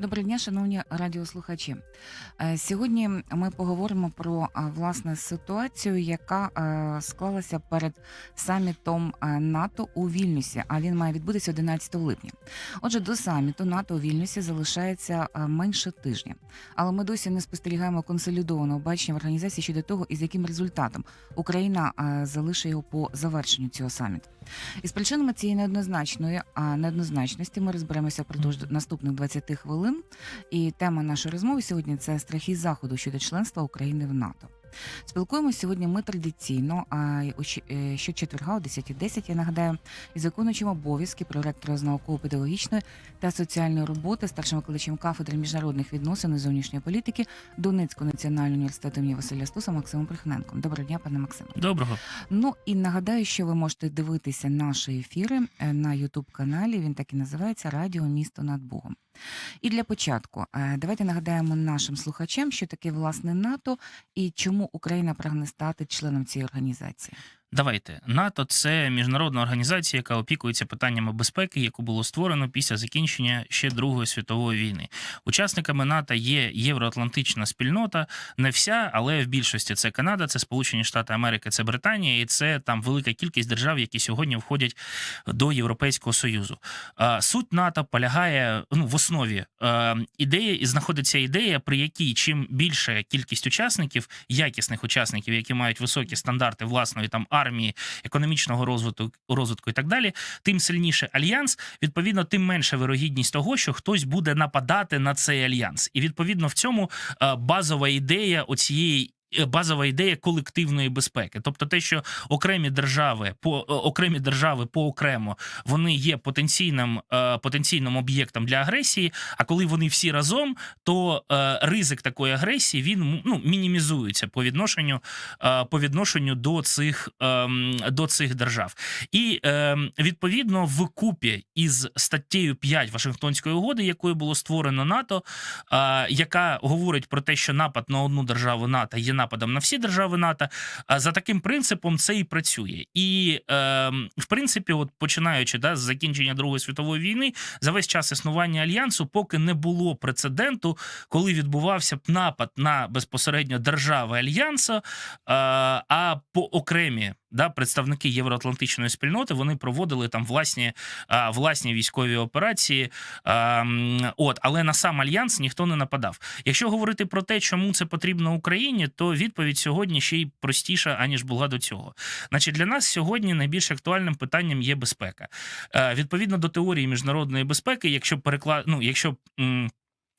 Доброго дня, шановні радіослухачі. Е, Сьогодні ми поговоримо про власне ситуацію, яка е, склалася перед самітом е, НАТО у Вільнюсі. А він має відбутися 11 липня. Отже, до саміту НАТО у Вільнюсі залишається е, менше тижня. Але ми досі не спостерігаємо консолідованого бачення в організації щодо того, із яким результатом Україна е, залишить його по завершенню цього саміту. І з причинами цієї неоднозначної неоднозначності ми розберемося впродовж наступних 20 хвилин. І тема нашої розмови сьогодні це страхи заходу щодо членства України в НАТО. Спілкуємося сьогодні. Ми традиційно а у щ- е, щочетверга о 10.10, я нагадаю, із виконуючим обов'язки проректора з науково-педагогічної та соціальної роботи, старшим викладачем кафедри міжнародних відносин і зовнішньої політики Донецького національного університету імені Василя Стуса Максимом Прихненком. Доброго дня, пане Максиме. Доброго. Ну і нагадаю, що ви можете дивитися наші ефіри е, на Ютуб каналі. Він так і називається Радіо Місто над Богом. І для початку е, давайте нагадаємо нашим слухачам, що таке власне НАТО і чому Україна прагне стати членом цієї організації. Давайте НАТО це міжнародна організація, яка опікується питаннями безпеки, яку було створено після закінчення ще Другої світової війни. Учасниками НАТО є євроатлантична спільнота, не вся, але в більшості це Канада, це Сполучені Штати Америки, це Британія, і це там велика кількість держав, які сьогодні входять до Європейського союзу. Суть НАТО полягає ну в основі ідеї, і знаходиться ідея, при якій чим більша кількість учасників, якісних учасників, які мають високі стандарти власної там армії, економічного розвитку, розвитку і так далі, тим сильніше альянс. Відповідно, тим менше вирогідність того, що хтось буде нападати на цей альянс. І відповідно в цьому е, базова ідея оцієї. Е, Базова ідея колективної безпеки, тобто те, що окремі держави по е, окремі держави поокремо вони є потенційним е, потенційним об'єктом для агресії. А коли вони всі разом, то ризик такої агресії він ну мінімізується по відношенню по відношенню до цих ем, до цих держав. І ем, відповідно в купі із статтею 5 Вашингтонської угоди, якою було створено НАТО, яка говорить про те, що напад на одну державу НАТО є нападом на всі держави НАТО. А за таким принципом це і працює. І е, в принципі, от починаючи да, з закінчення Другої світової війни, за весь час існування альянсу, поки не було прецеденту, коли відбувався б напад на безпосередньо держави альянсу, е, а по окремі да, представники євроатлантичної спільноти вони проводили там власні, а, власні військові операції. А, от, але на сам альянс ніхто не нападав. Якщо говорити про те, чому це потрібно Україні, то відповідь сьогодні ще й простіша аніж була до цього. Значить, для нас сьогодні найбільш актуальним питанням є безпека. Е, відповідно до теорії міжнародної безпеки, якщо переклад, ну, якщо. м,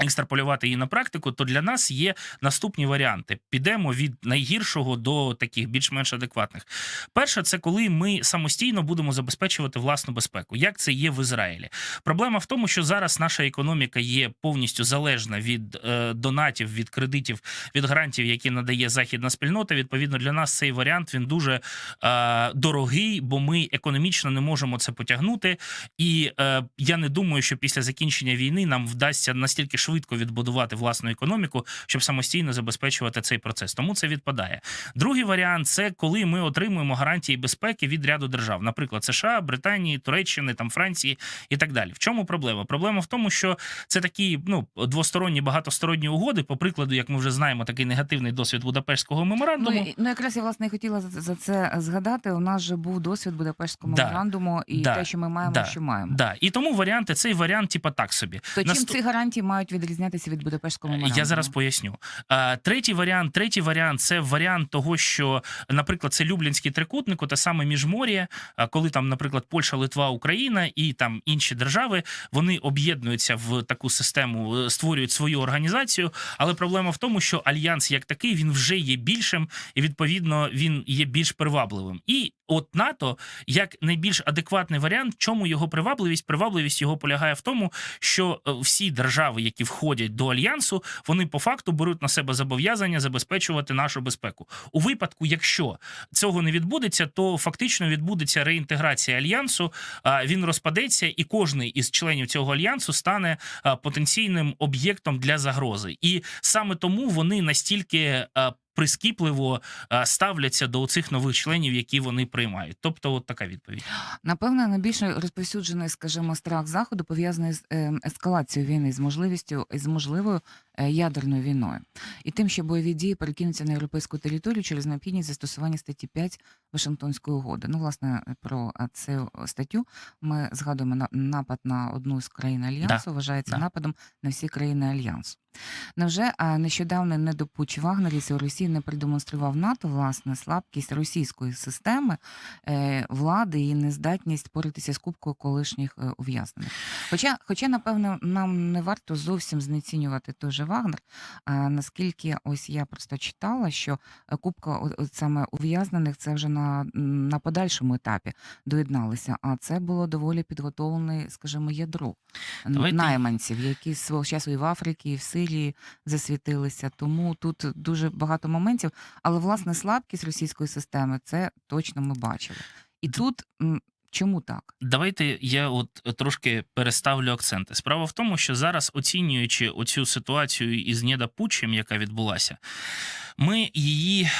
Екстраполювати її на практику, то для нас є наступні варіанти. Підемо від найгіршого до таких більш-менш адекватних. Перше, це коли ми самостійно будемо забезпечувати власну безпеку, як це є в Ізраїлі. Проблема в тому, що зараз наша економіка є повністю залежна від е, донатів, від кредитів, від грантів, які надає західна спільнота. Відповідно, для нас цей варіант він дуже е, дорогий, бо ми економічно не можемо це потягнути. І е, я не думаю, що після закінчення війни нам вдасться настільки швидко відбудувати власну економіку, щоб самостійно забезпечувати цей процес. Тому це відпадає. Другий варіант це коли ми отримуємо гарантії безпеки від ряду держав, наприклад, США, Британії, Туреччини, там Франції і так далі. В чому проблема? Проблема в тому, що це такі ну двосторонні багатосторонні угоди. По прикладу, як ми вже знаємо, такий негативний досвід Будапештського Ну, меморандуму. і- ну якраз я власне і хотіла за, це згадати. У нас же був досвід Будапештського Да. меморандуму і Да. те, що ми маємо, Да. що маємо. Да, і тому варіанти, цей варіант, типа так собі. То чим Наступ- ці гарантії мають відрізнятися від Будапештського меморандуму? Я зараз поясню. Третій варіант, третій варіант це варіант того, що, наприклад, це Люблінський трикутник, те саме міжмор'я, а, коли там, наприклад, Польща, Литва, Україна і там інші держави вони об'єднуються в таку систему, е, створюють свою організацію. Але проблема в тому, що альянс як такий він вже є більшим, і відповідно він є більш привабливим. І от НАТО як найбільш адекватний варіант, чому його привабливість? Привабливість його полягає в тому, що е, всі держави, які входять до альянсу, вони по факту беруть на себе зобов'язання забезпечувати нашу безпеку. У випадку, якщо цього не відбудеться, то фактично відбудеться реінтеграція альянсу. Він розпадеться, і кожний із членів цього альянсу стане потенційним об'єктом для загрози. І саме тому вони настільки. Прискіпливо е, ставляться до цих нових членів, які вони приймають. Тобто, от така відповідь. Напевно, найбільш розповсюджений, скажімо, страх заходу пов'язаний з е, ескалацією війни, з можливістю з можливою е, ядерною війною, і тим, що бойові дії перекинуться на європейську територію через необхідність застосування статті 5 Вашингтонської угоди. Ну, власне, про цю статтю ми згадуємо на напад на одну з країн альянсу. Вважається да. нападом на всі країни альянсу. Невже а, нещодавно недопуч вагнерівців Росії не продемонстрував НАТО власне слабкість російської системи е, влади і нездатність поритися з кубкою колишніх е, ув'язнених? Хоча, хоча, напевно, нам не варто зовсім знецінювати той же Вагнер. А наскільки ось я просто читала, що е, кубка от саме ув'язнених це вже на, на подальшому етапі доєдналися. А це було доволі підготовлене, скажімо, ядро н- Давайте- найманців, які свого часу і в Африці, і в Сирії засвітилися. Тому тут дуже багато моментів. Але власне слабкість російської системи це точно ми бачили. І тут м, чому так? Давайте я от трошки переставлю акценти. Справа в тому, що зараз, оцінюючи оцю ситуацію із недопутчем, яка відбулася, ми її, е,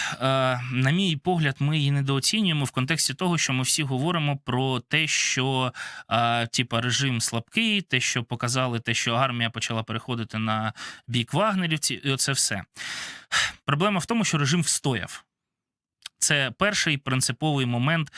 на мій погляд, ми її недооцінюємо в контексті того, що ми всі говоримо про те, що е, типа режим слабкий, те, що показали, те, що армія почала переходити на бік вагнерівців, і оце все. Проблема в тому, що режим встояв. Це перший принциповий момент,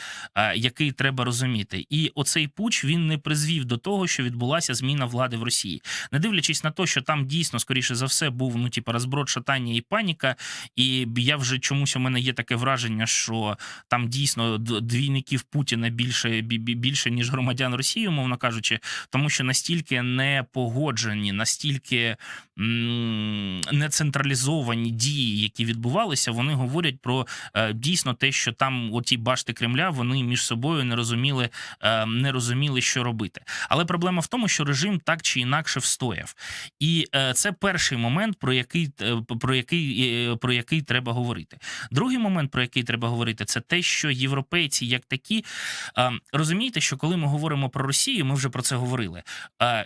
який треба розуміти. І оцей пуч він не призвів до того, що відбулася зміна влади в Росії, не дивлячись на те, що там дійсно, скоріше за все, був ну, типу, розброд, шатання і паніка. І я вже чомусь у мене є таке враження, що там дійсно двійників Путіна більше бі- бі- більше ніж громадян Росії, умовно кажучи, тому що настільки не погоджені, настільки не централізовані дії, які відбувалися, вони говорять про е, дійсно те, що там оті башти Кремля вони між собою не розуміли, е, не розуміли, що робити. Але проблема в тому, що режим так чи інакше встояв, і е, це перший момент, про який е, про який про який треба говорити. Другий момент, про який треба говорити, це те, що європейці, як такі, розумієте, що коли ми говоримо про Росію, ми вже про це говорили.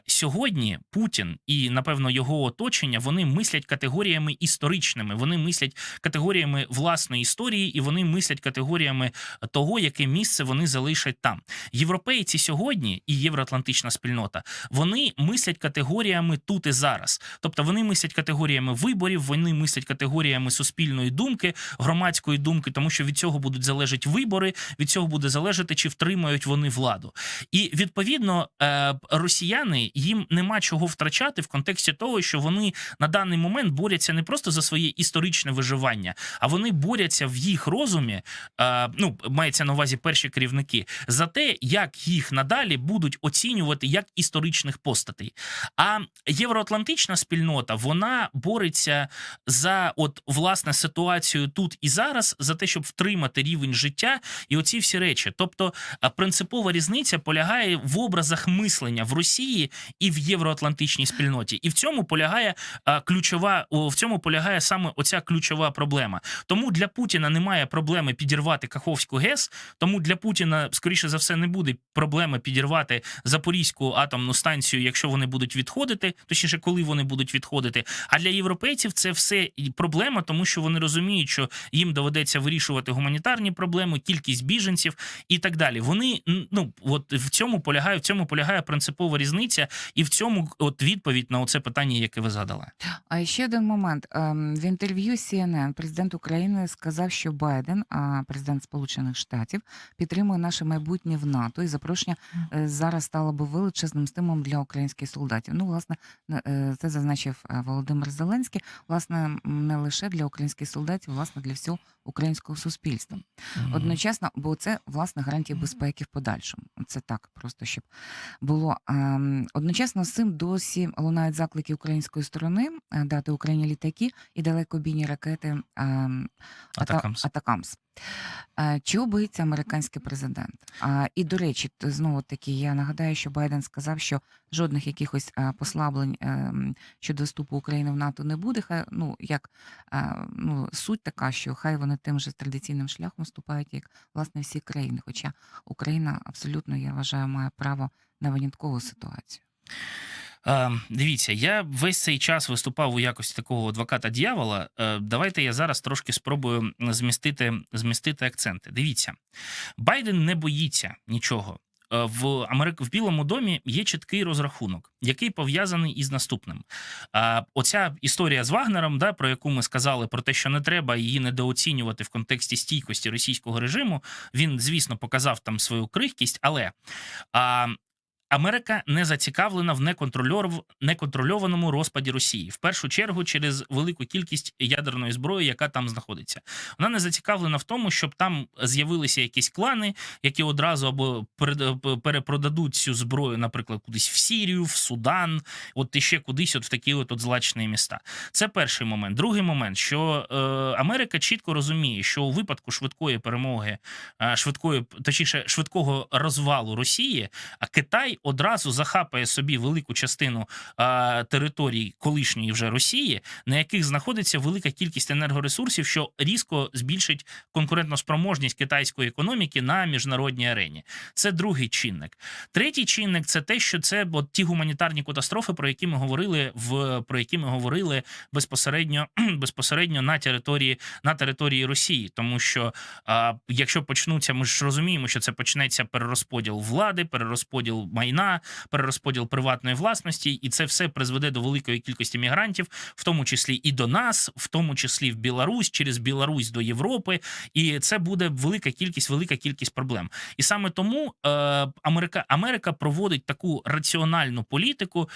Сьогодні Путін і напевно його оточення вони мислять категоріями історичними, вони мислять категоріями власної історії, і вони мислять категоріями того, яке місце вони залишать там. Європейці сьогодні і євроатлантична спільнота вони мислять категоріями тут і зараз. Тобто вони мислять категоріями виборів, вони мислять категоріями суспільної думки, громадської думки, тому що від цього будуть залежати вибори, від цього буде залежати, чи втримають вони владу. І відповідно е, росіяни їм нема чого втрачати в контексті того, що вони на даний момент борються не просто за своє історичне виживання, а вони борються в їх розумі. Е, ну мається на увазі перші керівники за те, як їх надалі будуть оцінювати як історичних постатей. А євроатлантична спільнота вона бореться за от власне ситуацію тут і зараз, за те, щоб втримати рівень життя і оці всі речі. Тобто принципова різниця полягає в образах мислення в Росії і в євроатлантичній спільноті. І в цьому полягає а, ключова в цьому полягає саме оця ключова проблема. Тому для Путіна немає проблеми підірвати Каховську ГЕС. Тому для Путіна, скоріше за все, не буде проблеми підірвати Запорізьку атомну станцію, якщо вони будуть відходити, точніше, коли вони будуть відходити. А для європейців це все і проблема, тому що вони розуміють, що їм доведеться вирішувати гуманітарні проблеми, кількість біженців і так далі. Вони ну от в цьому полягає, в цьому полягає принципова різниця, і в цьому от відповідь на оце питання, яке ви задали. А ще один момент. Ем, В інтерв'ю CNN президент України сказав, що Байден, а президент Сполучених Штатів, підтримує наше майбутнє в НАТО, і запрошення е, зараз стало би величезним стимулом для українських солдатів. Ну, власне, не- е, це зазначив е, Володимир Зеленський. Власне, не лише для українських солдатів, власне, для всього українського суспільства. Одночасно, бо це власне гарантія безпеки в подальшому. Це так, просто щоб було ем, одночасно з цим досі лунають заклики української сторони дати Україні літаки і далекобійні ракети ем, Атакамс. Е, Чого боїться американський президент? І до речі, знову таки, я нагадаю, що Байден сказав, що жодних якихось е, послаблень ем, щодо вступу України в НАТО не буде. Хай ну як е, ну суть така, що хай вони тим же традиційним шляхом вступають, як власне всі країни. Хоча Україна абсолютно я вважаю має право на виняткову ситуацію. Е, дивіться, я весь цей час виступав у якості такого адвоката дьявола. Е, давайте я зараз трошки спробую змістити, змістити акценти. Дивіться, Байден не боїться нічого. Е, В Америк... в Білому домі є чіткий розрахунок, який пов'язаний із наступним. Оця історія з Вагнером, да, про яку ми сказали, про те, що не треба її недооцінювати в контексті стійкості російського режиму. Він, звісно, показав там свою крихкість, але а, Америка не зацікавлена в неконтрольованому розпаді Росії, в першу чергу через велику кількість ядерної зброї, яка там знаходиться. Вона не зацікавлена в тому, щоб там з'явилися якісь клани, які одразу або перепродадуть цю зброю, наприклад, кудись в Сірію, в Судан, от і ще кудись, от в такі от, от злачні міста. Це перший момент. Другий момент, що е, Америка чітко розуміє, що у випадку швидкої перемоги, е, швидкої, точніше, швидкого розвалу Росії, а Китай одразу захапає собі велику частину е, територій колишньої вже Росії, на яких знаходиться велика кількість енергоресурсів, що різко збільшить конкурентноспроможність китайської економіки на міжнародній арені. Це другий чинник. Третій чинник це те, що це от ті гуманітарні катастрофи, про які ми говорили в про які ми говорили безпосередньо безпосередньо на території на території Росії, тому що а, якщо почнуться, ми ж розуміємо, що це почнеться перерозподіл влади, перерозподіл майна, перерозподіл приватної власності, і це все призведе до великої кількості мігрантів, в тому числі і до нас, в тому числі в Білорусь, через Білорусь до Європи, і це буде велика кількість, велика кількість проблем. І саме тому е, Америка, Америка проводить таку раціональну політику,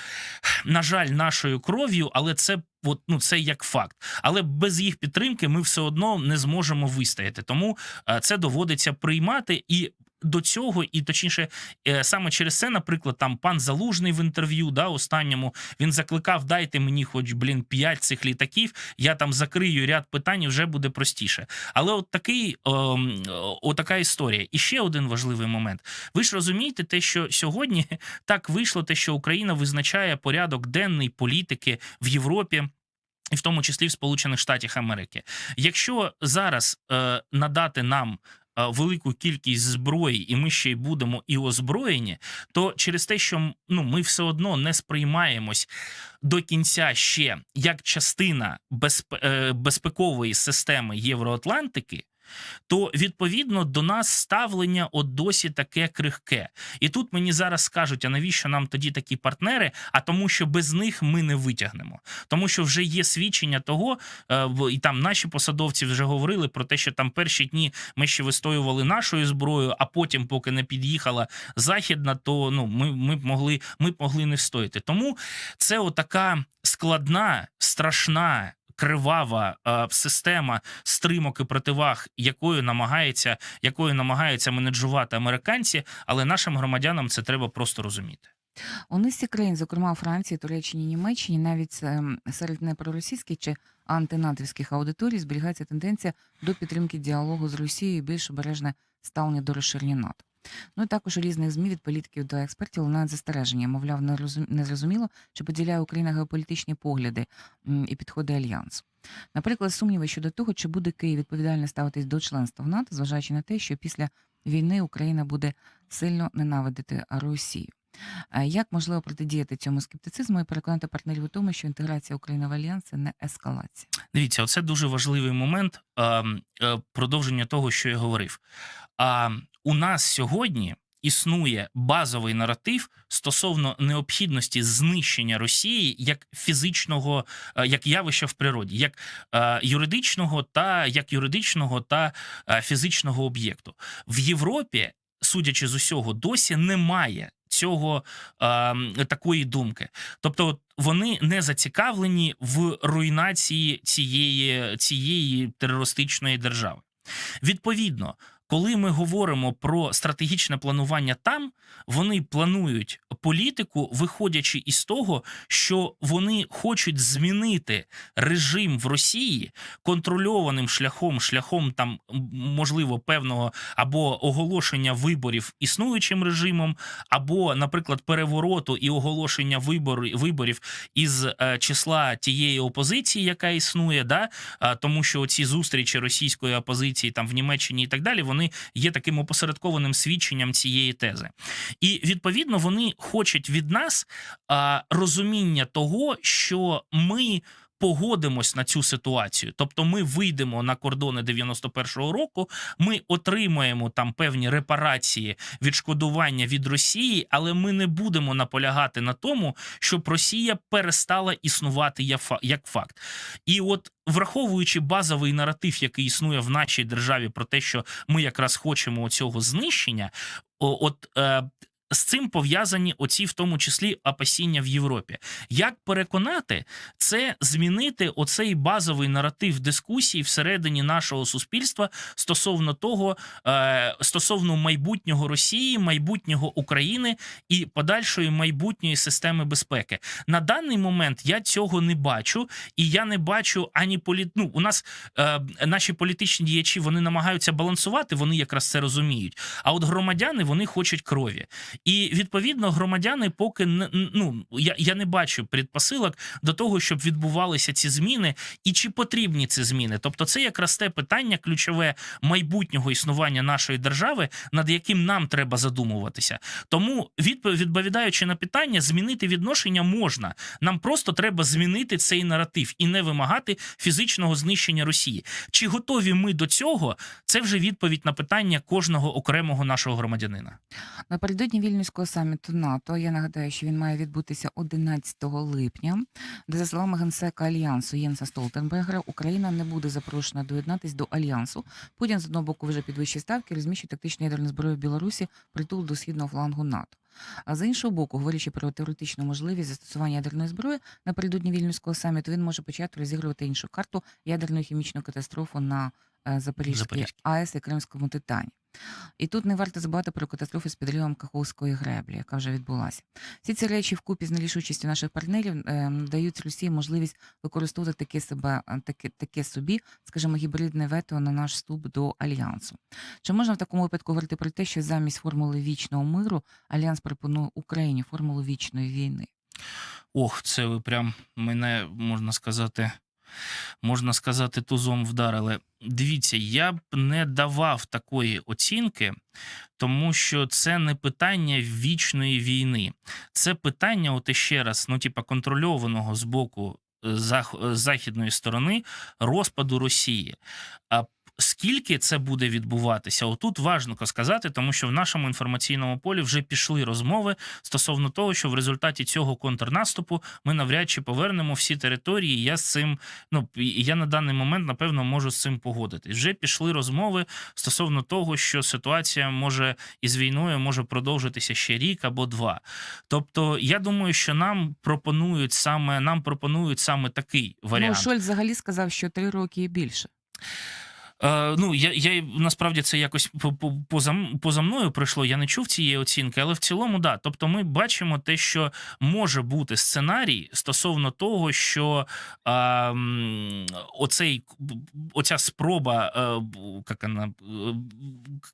на жаль, нашою кров'ю, але це. От, ну, це як факт, але без їх підтримки ми все одно не зможемо вистояти. Тому е, це доводиться приймати і. До цього, і точніше, е, саме через це, наприклад, там пан Залужний в інтерв'ю, да, останньому він закликав: дайте мені, хоч блін, п'ять цих літаків. Я там закрию ряд питань, і вже буде простіше. Але от такий, ем, от така історія. І ще один важливий момент. Ви ж розумієте, те, що сьогодні так вийшло, те, що Україна визначає порядок денний політики в Європі. І в тому числі в Сполучених Штатах Америки. Якщо зараз е, надати нам велику кількість зброї, і ми ще й будемо і озброєні, то через те, що ну ми все одно не сприймаємось до кінця ще як частина безпе, е, безпекової системи Євроатлантики. То відповідно до нас ставлення от досі таке крихке, і тут мені зараз скажуть: а навіщо нам тоді такі партнери? А тому, що без них ми не витягнемо, тому що вже є свідчення того, е, і там наші посадовці вже говорили про те, що там перші дні ми ще вистоювали нашою зброєю, а потім, поки не під'їхала західна, то ну ми, ми могли ми могли не встояти. Тому це отака складна, страшна. Кривава е, система стримок і противаг, якою намагається, якою намагаються менеджувати американці, але нашим громадянам це треба просто розуміти. У низці країн, зокрема Франції, Туреччині, Німеччині, навіть ем, серед непроросійських чи антинатівських аудиторій зберігається тенденція до підтримки діалогу з Росією і більш обережне ставлення до розширення НАТО. Ну і також у різних ЗМІ від політиків до експертів лунають застереження. Мовляв, не розум- чи поділяє Україна геополітичні погляди і підходи альянсу. Наприклад, сумніви щодо того, чи буде Київ відповідально ставитись до членства в НАТО, зважаючи на те, що після війни Україна буде сильно ненавидити Росію. Як можливо протидіяти цьому скептицизму і переконати партнерів у тому, що інтеграція України в альянс не ескалація? Дивіться, оце дуже важливий момент е, е, продовження того, що я говорив. А у нас сьогодні існує базовий наратив стосовно необхідності знищення Росії як фізичного, е, як явища в природі, як е, юридичного та як юридичного та фізичного об'єкту в Європі. Судячи з усього, досі немає цього е, такої думки. Тобто, вони не зацікавлені в руйнації цієї, цієї терористичної держави. Відповідно, коли ми говоримо про стратегічне планування там, вони планують політику, виходячи із того, що вони хочуть змінити режим в Росії контрольованим шляхом, шляхом там можливо певного або оголошення виборів існуючим режимом, або, наприклад, перевороту і оголошення виборів виборів із е, числа тієї опозиції, яка існує, да? Тому що ці зустрічі російської опозиції там в Німеччині і так далі, вони вони є таким опосередкованим свідченням цієї тези. І відповідно вони хочуть від нас а, розуміння того, що ми. Погодимось на цю ситуацію, тобто ми вийдемо на кордони 91-го року, ми отримаємо там певні репарації, відшкодування від Росії, але ми не будемо наполягати на тому, щоб Росія перестала існувати як факт. І от враховуючи базовий наратив, який існує в нашій державі, про те, що ми якраз хочемо цього знищення, от. Е, з цим пов'язані оці, в тому числі, опасіння в Європі. Як переконати це змінити оцей базовий наратив дискусії всередині нашого суспільства стосовно того, е, стосовно майбутнього Росії, майбутнього України і подальшої майбутньої системи безпеки. На даний момент я цього не бачу, і я не бачу ані політ... ну, у нас е, наші політичні діячі вони намагаються балансувати, вони якраз це розуміють. А от громадяни вони хочуть крові. І відповідно громадяни поки не ну я, я не бачу предпосилок до того, щоб відбувалися ці зміни, і чи потрібні ці зміни. Тобто, це якраз те питання ключове майбутнього існування нашої держави, над яким нам треба задумуватися. Тому відповідаючи на питання, змінити відношення можна. Нам просто треба змінити цей наратив і не вимагати фізичного знищення Росії. Чи готові ми до цього? Це вже відповідь на питання кожного окремого нашого громадянина. Напередодні Вільнюського саміту НАТО, я нагадаю, що він має відбутися 11 липня, де, за словами генсека Альянсу Єнса Столтенбергера, Україна не буде запрошена доєднатись до Альянсу. Путін, з одного боку, вже підвищує ставки, розміщує тактичну ядерну зброю в Білорусі, притул до східного флангу НАТО. А з іншого боку, говорячи про теоретичну можливість застосування ядерної зброї напередодні Вільнюського саміту, він може почати розігрувати іншу карту ядерну і хімічну катастрофу на е, Запорізькій. АЕС і Кримському Титані. І тут не варто забувати про катастрофу з підривом Каховської греблі, яка вже відбулася. Всі ці речі вкупі з нерішучістю наших партнерів е, дають Росії можливість використовувати таке себе, е, таке, таке собі, скажімо, гібридне вето на наш вступ до альянсу. Чи можна в такому випадку говорити про те, що замість формули вічного миру альянс пропонує Україні формулу вічної війни? Ох, це ви прям мене можна сказати. Можна сказати, тузом вдарили. Дивіться, я б не давав такої оцінки, тому що це не питання вічної війни. Це питання, от іще раз, ну, типа, контрольованого з боку е, е, західної сторони розпаду Росії. А скільки це буде відбуватися, отут важко сказати, тому що в нашому інформаційному полі вже пішли розмови стосовно того, що в результаті цього контрнаступу ми навряд чи повернемо всі території. Я з цим, ну я на даний момент напевно можу з цим погодитись. Вже пішли розмови стосовно того, що ситуація може із війною може продовжитися ще рік або два. Тобто, я думаю, що нам пропонують саме нам пропонують саме такий варіант. Ну, Шольц взагалі сказав, що три роки і більше. Е, ну, я, я насправді це якось по- по- поза, поза мною пройшло. Я не чув цієї оцінки, але в цілому, да. Тобто, ми бачимо те, що може бути сценарій стосовно того, що е, м, оцей оця спроба е, як вона, е,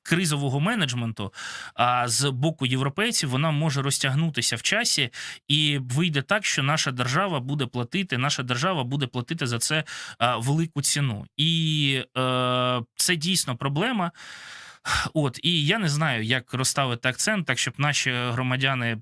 кризового менеджменту а з боку європейців вона може розтягнутися в часі, і вийде так, що наша держава буде платити, наша держава буде платити за це а, велику ціну. І е, це дійсно проблема. От і я не знаю, як розставити акцент, так щоб наші громадяни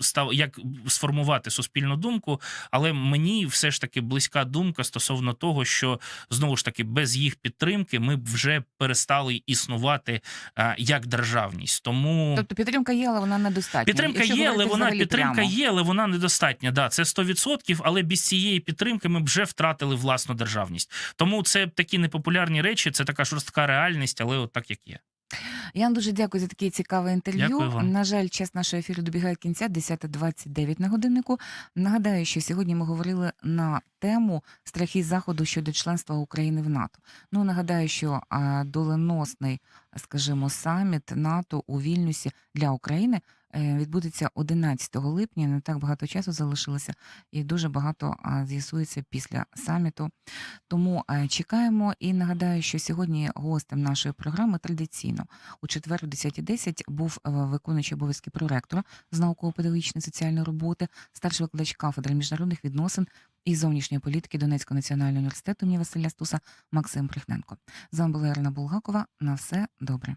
став як сформувати суспільну думку. Але мені все ж таки близька думка стосовно того, що знову ж таки без їх підтримки ми б вже перестали існувати а, як державність. Тому Тобто підтримка є, але вона недостатня. Підтримка Якщо є, але вона підтримка прямо. є, але вона недостатня. Да, це 100%, але без цієї підтримки ми б вже втратили власну державність. Тому це такі непопулярні речі, це така жорстка реальність, але от так як є. Я вам дуже дякую за таке цікаве інтерв'ю. Дякую вам. На жаль, час нашого ефіру добігає кінця 10.29 на годиннику. Нагадаю, що сьогодні ми говорили на тему страхи заходу щодо членства України в НАТО. Ну нагадаю, що а, доленосний, скажімо, саміт НАТО у Вільнюсі для України відбудеться 11 липня. Не так багато часу залишилося, і дуже багато з'ясується після саміту. Тому е, чекаємо і нагадаю, що сьогодні гостем нашої програми традиційно у четвер о 10.10 був е, виконуючий обов'язки проректора з науково-педагогічної соціальної роботи, старший викладач кафедри міжнародних відносин і зовнішньої політики Донецького національного університету імені Василя Стуса Максим Прихненко. З вами була Ірина Булгакова. На все добре.